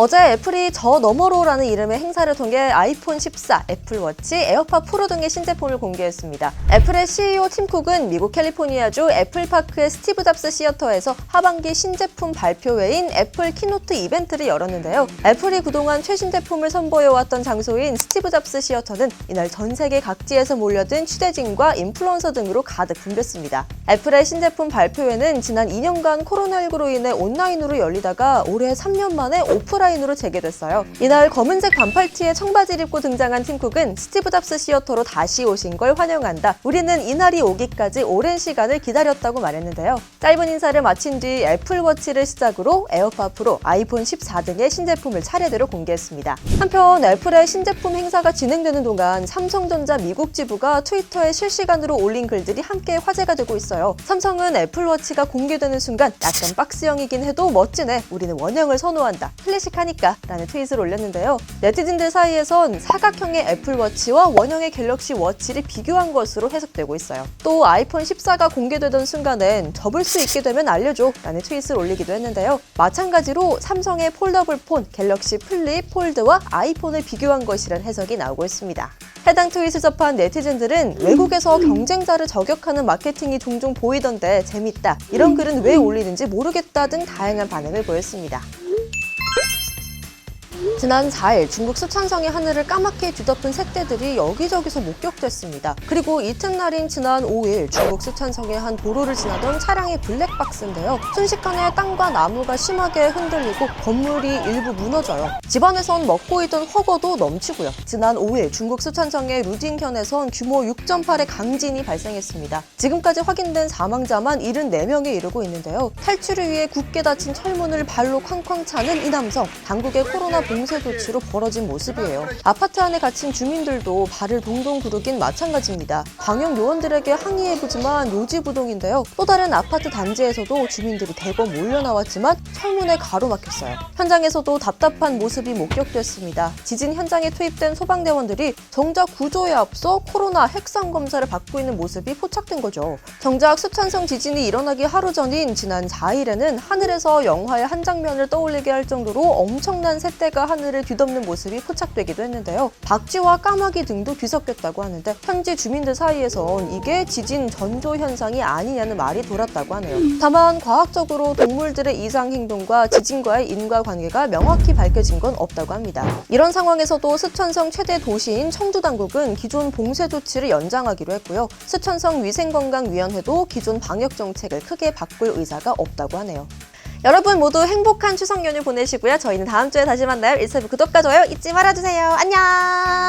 어제 애플이 저 너머로라는 이름의 행사를 통해 아이폰 14, 애플워치, 에어팟 프로 등의 신제품을 공개했습니다. 애플의 CEO 팀 쿡은 미국 캘리포니아주 애플파크의 스티브 잡스 시어터에서 하반기 신제품 발표회인 애플 키노트 이벤트를 열었는데요. 애플이 그동안 최신 제품을 선보여왔던 장소인 스티브 잡스 시어터는 이날 전 세계 각지에서 몰려든 취재진과 인플루언서 등으로 가득 붐볐습니다. 애플의 신제품 발표회는 지난 2년간 코로나19로 인해 온라인으로 열리다가 올해 3년 만에 오프라인 으로 재개됐어요. 이날 검은색 반팔티에 청바지를 입고 등장한 팀쿡은 스티브 잡스 시어터로 다시 오신 걸 환영한다. 우리는 이날이 오기까지 오랜 시간을 기다렸다고 말했는데요. 짧은 인사를 마친 뒤 애플워치를 시작으로 에어팟 프로, 아이폰 14 등의 신제품을 차례대로 공개했습니다. 한편 애플의 신제품 행사가 진행되는 동안 삼성전자 미국 지부가 트위터에 실시간으로 올린 글들이 함께 화제가 되고 있어요. 삼성은 애플워치가 공개되는 순간 약간 박스형이긴 해도 멋지네. 우리는 원형을 선호한다. 클래식 하니까 라는 트윗을 올렸는데요. 네티즌들 사이에선 사각형의 애플워치와 원형의 갤럭시 워치를 비교한 것으로 해석되고 있어요. 또 아이폰 14가 공개되던 순간엔 접을 수 있게 되면 알려줘 라는 트윗을 올리기도 했는데요. 마찬가지로 삼성의 폴더블 폰, 갤럭시 플립, 폴드와 아이폰을 비교한 것이란 해석이 나오고 있습니다. 해당 트윗을 접한 네티즌들은 외국에서 경쟁자를 저격하는 마케팅이 종종 보이던데 재밌다. 이런 글은 왜 올리는지 모르겠다 등 다양한 반응을 보였습니다. 지난 4일 중국 수천성의 하늘을 까맣게 뒤덮은 새떼들이 여기저기서 목격됐습니다. 그리고 이튿날인 지난 5일 중국 수천성의 한 도로를 지나던 차량이 블랙박스인데요. 순식간에 땅과 나무가 심하게 흔들리고 건물이 일부 무너져요. 집안에선 먹고 있던 허거도 넘치고요. 지난 5일 중국 수천성의 루딩현에선 규모 6.8의 강진이 발생했습니다. 지금까지 확인된 사망자만 74명에 이르고 있는데요. 탈출을 위해 굳게 닫힌 철문을 발로 쾅쾅 차는 이 남성. 당국의 코로나 봉쇄 조치로 벌어진 모습이에요. 아파트 안에 갇힌 주민들도 발을 동동 구르긴 마찬가지입니다. 방역 요원들에게 항의해보지만 요지부동인데요. 또 다른 아파트 단지에서도 주민들이 대거 몰려 나왔지만 철문에 가로막혔어요. 현장에서도 답답한 모습이 목격됐습니다. 지진 현장에 투입된 소방대원들이 정작 구조에 앞서 코로나 핵상 검사를 받고 있는 모습이 포착된 거죠. 정작 수천성 지진이 일어나기 하루 전인 지난 4일에는 하늘에서 영화의 한 장면을 떠올리게 할 정도로 엄청난 새떼가 하늘을 뒤덮는 모습이 포착되기도 했는데요. 박쥐와 까마귀 등도 뒤섞였다고 하는데 현지 주민들 사이에선 이게 지진 전조 현상이 아니냐는 말이 돌았다고 하네요. 다만 과학적으로 동물들의 이상 행동과 지진과의 인과관계가 명확히 밝혀진 건 없다고 합니다. 이런 상황에서도 스천성 최대 도시인 청주 당국은 기존 봉쇄 조치를 연장하기로 했고요. 스천성 위생건강위원회도 기존 방역 정책을 크게 바꿀 의사가 없다고 하네요. 여러분 모두 행복한 추석 연휴 보내시고요. 저희는 다음 주에 다시 만나요. 일사부 구독과 좋아요 잊지 말아주세요. 안녕!